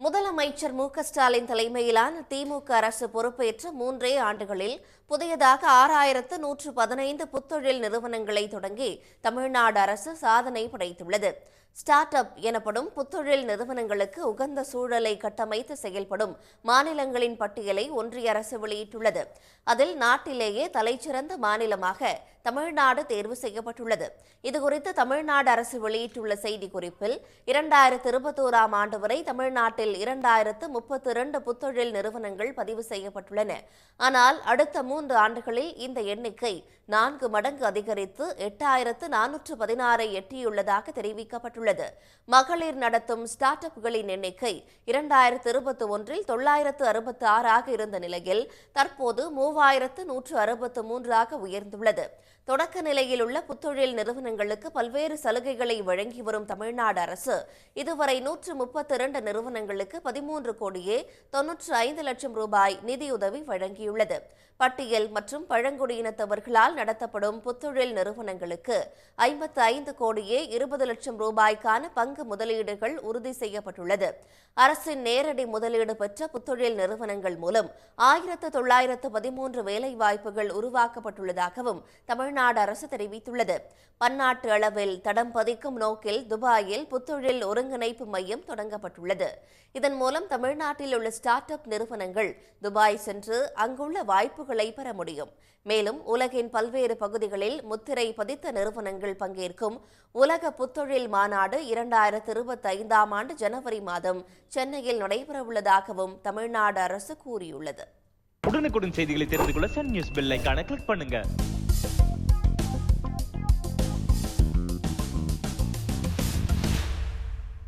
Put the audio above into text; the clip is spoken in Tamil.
முதல் முதலமைச்சர் மு ஸ்டாலின் தலைமையிலான திமுக அரசு பொறுப்பேற்ற மூன்றே ஆண்டுகளில் புதியதாக ஆறாயிரத்து நூற்று பதினைந்து புத்தொழில் நிறுவனங்களை தொடங்கி தமிழ்நாடு அரசு சாதனை படைத்துள்ளது. ஸ்டார்ட் அப் எனப்படும் புத்தொழில் நிறுவனங்களுக்கு உகந்த சூழலை கட்டமைத்து செயல்படும் மாநிலங்களின் பட்டியலை ஒன்றிய அரசு வெளியிட்டுள்ளது. அதில் நாட்டிலேயே தலைச்சிறந்த மாநிலமாக தமிழ்நாடு தேர்வு செய்யப்பட்டுள்ளது. இதுகுறித்து தமிழ்நாடு அரசு வெளியிட்டுள்ள செய்திக்குறிப்பில் இரண்டாயிரத்து இருபத்தோராம் ஆண்டு வரை தமிழ்நாட்டில் இரண்டாயிரத்து முப்பத்தி இரண்டு புத்தொழில் நிறுவனங்கள் பதிவு செய்யப்பட்டுள்ளன. ஆனால் அடுத்த மூன்று ஆண்டுகளில் இந்த எண்ணிக்கை நான்கு மடங்கு அதிகரித்து எட்டாயிரத்து நானூற்று பதினாறை எட்டியுள்ளதாக தெரிவிக்கப்பட்டுள்ளது. மகளிர் நடத்தும் ஸ்டார்ட் அப்களின் எண்ணிக்கை இரண்டாயிரத்து இருபத்தி ஒன்றில் தொள்ளாயிரத்து அறுபத்தி ஆறாக இருந்த நிலையில் தற்போது மூவாயிரத்து நூற்று அறுபத்து மூன்றாக உயர்ந்துள்ளது. தொடக்க நிலையில் உள்ள புத்தொழில் நிறுவனங்களுக்கு பல்வேறு சலுகைகளை வழங்கி வரும் தமிழ்நாடு அரசு இதுவரை நூற்று முப்பத்தி இரண்டு நிறுவனங்களுக்கு பதிமூன்று கோடியே தொன்னூற்று ஐந்து லட்சம் ரூபாய் நிதியுதவி வழங்கியுள்ளது. பட்டியல் மற்றும் பழங்குடியினத்தவர்களால் நடத்தப்படும் புத்தொழில் நிறுவனங்களுக்கு ஐம்பத்து ஐந்து கோடியே இருபது லட்சம் ரூபாய்க்கான பங்கு முதலீடுகள் உறுதி செய்யப்பட்டுள்ளது. அரசின் நேரடி முதலீடு பெற்ற புத்தொழில் நிறுவனங்கள் மூலம் ஆயிரத்து தொள்ளாயிரத்து பதிமூன்று வேலைவாய்ப்புகள் உருவாக்கப்பட்டுள்ளதாகவும் தமிழ்நாடு அரசு தெரிவித்துள்ளது. பன்னாட்டு அளவில் தடம் பதிக்கும் நோக்கில் துபாயில் புத்தொழில் ஒருங்கிணைப்பு மையம் தொடங்கப்பட்டுள்ளது. இதன் மூலம் தமிழ்நாட்டில் உள்ள ஸ்டார்ட் அப் நிறுவனங்கள் துபாய் சென்று அங்குள்ள வாய்ப்புகளை பெற முடியும். மேலும் உலகின் பல்வேறு பகுதிகளில் முத்திரை பதித்த நிறுவனங்கள் பங்கேற்கும் உலக புத்தொழில் மாநாடு இரண்டாயிரத்து இருபத்தி ஐந்தாம் ஆண்டு ஜனவரி மாதம் சென்னையில் நடைபெறவுள்ளதாகவும் தமிழ்நாடு அரசு கூறியுள்ளது. உடனுக்குடன் செய்திகளை தெரிந்து கொள்ள சன் நியூஸ் பெல் கிளிக் பண்ணுங்க.